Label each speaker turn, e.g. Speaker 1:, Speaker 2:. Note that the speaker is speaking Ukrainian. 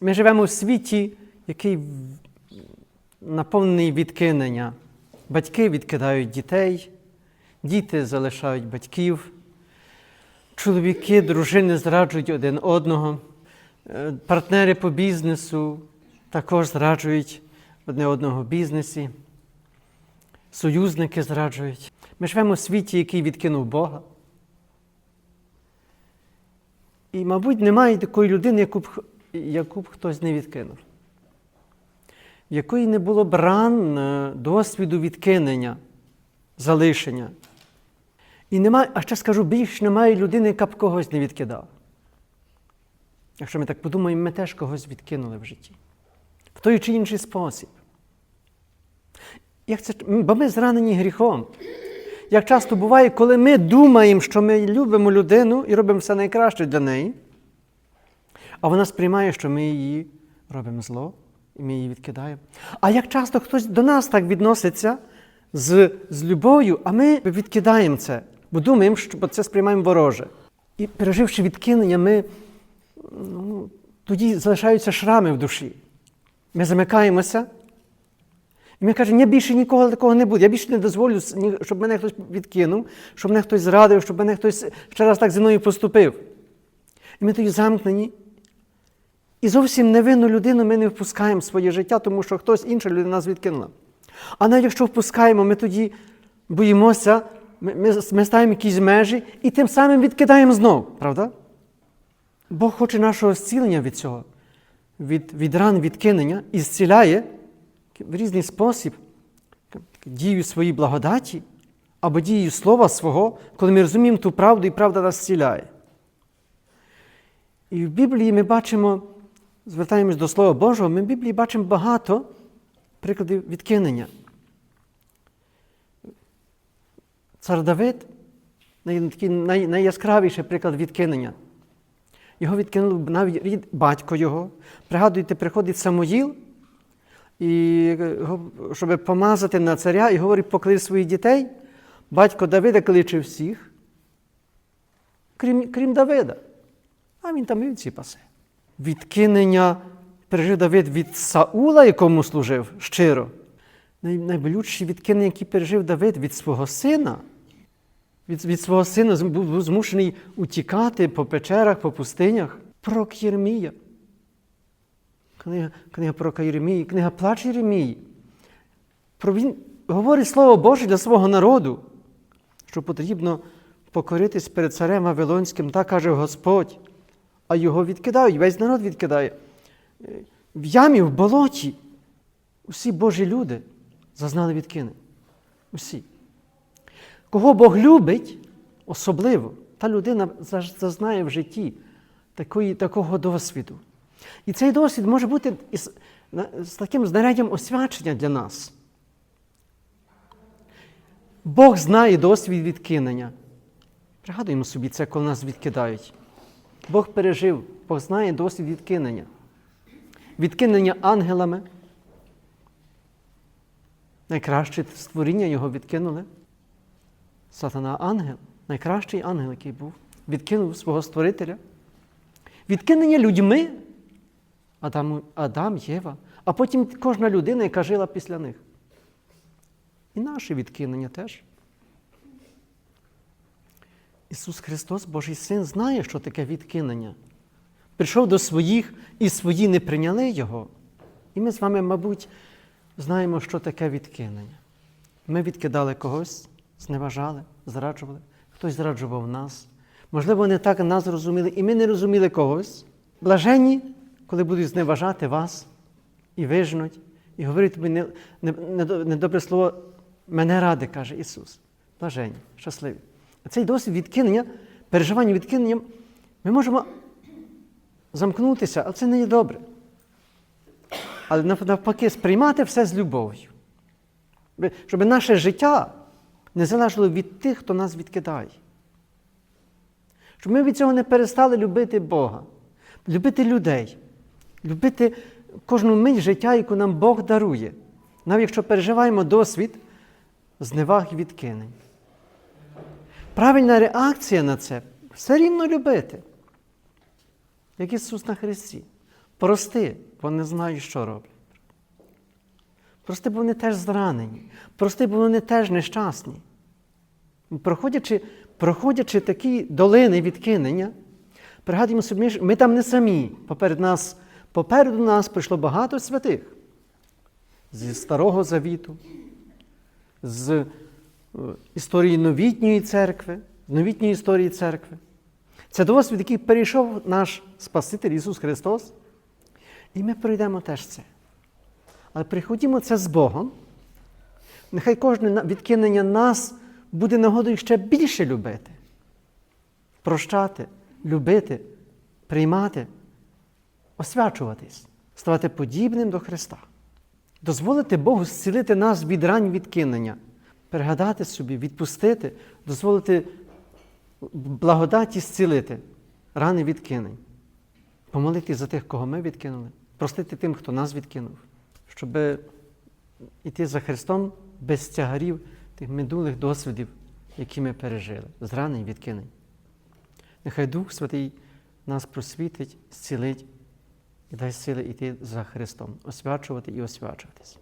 Speaker 1: Ми живемо у світі, який наповнений відкинення. Батьки відкидають дітей, діти залишають батьків, чоловіки, дружини зраджують один одного, е, партнери по бізнесу також зраджують одне одного в бізнесі, союзники зраджують. Ми живемо у світі, який відкинув Бога. І, мабуть, немає такої людини, яку б, яку б хтось не відкинув, в якої не було б ран е, досвіду відкинення, залишення. І немає, а ще скажу, більш немає людини, яка б когось не відкидала. Якщо ми так подумаємо, ми теж когось відкинули в житті. В той чи інший спосіб. Як це, бо ми зранені гріхом. Як часто буває, коли ми думаємо, що ми любимо людину і робимо все найкраще для неї, а вона сприймає, що ми її робимо зло, і ми її відкидаємо. А як часто хтось до нас так відноситься з, з любов'ю, а ми відкидаємо це, бо думаємо, що це сприймаємо вороже. І переживши відкинення, ми ну, тоді залишаються шрами в душі. Ми замикаємося. І ми кажемо, я більше нікого такого не буде. Я більше не дозволю, щоб мене хтось відкинув, щоб мене хтось зрадив, щоб мене хтось ще раз так зі мною поступив. І ми тоді замкнені. І зовсім невинну людину ми не впускаємо в своє життя, тому що хтось інша людина нас відкинула. А навіть якщо впускаємо, ми тоді боїмося, ми, ми, ми ставимо якісь межі і тим самим відкидаємо знов, правда? Бог хоче нашого зцілення від цього, від, від ран відкинення і зціляє в різний спосіб дію своїй благодаті або дією слова свого, коли ми розуміємо ту правду, і правда нас зціляє. І в Біблії ми бачимо, звертаємось до Слова Божого, ми в Біблії бачимо багато прикладів відкинення. Цар Давид такий най, найяскравіший приклад відкинення. Його відкинув навіть рід батько його. Пригадуєте, приходить Самоїл, і, щоб помазати на царя, і говорить, поклич своїх дітей. Батько Давида кличе всіх, крім крім Давида. А він там і вівці пасе. Відкинення пережив Давид від Саула, якому служив щиро. Найболючіші відкинення, які пережив Давид від свого сина. Від від свого сина був змушений утікати по печерах, по пустинях. Пророк Єрмія. Книга книга пророка Єремії, книга Плач Єремії. Про він говорить Слово Боже для свого народу, що потрібно покоритись перед царем Вавилонським, так каже Господь, а його відкидають, весь народ відкидає. В ямі, в болоті. Усі Божі люди зазнали відкинень. Усі. Кого Бог любить, особливо, та людина зазнає в житті такої, такого досвіду. І цей досвід може бути із, з таким знаряддям освячення для нас. Бог знає досвід відкинення. Пригадуємо собі це, коли нас відкидають. Бог пережив, Бог знає досвід відкинення. Відкинення ангелами. Найкраще створіння його відкинули. Сатана ангел, найкращий ангел, який був, відкинув свого Створителя. Відкинення людьми. Адам, Адам, Єва, а потім кожна людина, яка жила після них. І наше відкинення теж. Ісус Христос, Божий Син, знає, що таке відкинення. Прийшов до своїх, і свої не прийняли Його. І ми з вами, мабуть, знаємо, що таке відкинення. Ми відкидали когось, зневажали, зраджували, хтось зраджував нас. Можливо, не так нас зрозуміли, і ми не розуміли когось. Блаженні коли будуть зневажати вас і вижнуть, і говорити тобі недобре не, слово, мене ради, каже Ісус. Блажені, щасливі. Цей досвід відкинення, переживання відкиненням, ми можемо замкнутися, але це не є добре. Але навпаки, сприймати все з любов'ю. Щоб наше життя не залежало від тих, хто нас відкидає. Щоб ми від цього не перестали любити Бога, любити людей любити кожну мить життя, яку нам Бог дарує, навіть якщо переживаємо досвід зневаг і відкинень. Правильна реакція на це все рівно любити, як Ісус на Христі. Прости, бо не знають, що роблять. Прости, бо вони теж зранені. Прости, бо вони теж нещасні. Проходячи, проходячи такі долини відкинення, пригадуємо собі, ми там не самі. Поперед нас, попереду нас прийшло багато святих зі Старого Завіту, з історії новітньої церкви, новітньої історії церкви. Це досвід, який перейшов наш Спаситель Ісус Христос. І ми пройдемо теж це. Але приходімо це з Богом. Нехай кожне відкинення нас буде нагодою ще більше любити, прощати, любити, приймати, освячуватись, ставати подібним до Христа. Дозволити Богу зцілити нас від рань відкинення, пригадати собі, відпустити, дозволити благодаті зцілити рани відкинень. Помолитись за тих, кого ми відкинули, простити тим, хто нас відкинув, щоб йти за Христом без тягарів тих минулих досвідів, які ми пережили, зранень відкинень. Нехай Дух Святий нас просвітить, зцілить і дасть сили йти за Христом, освячувати і освячуватись.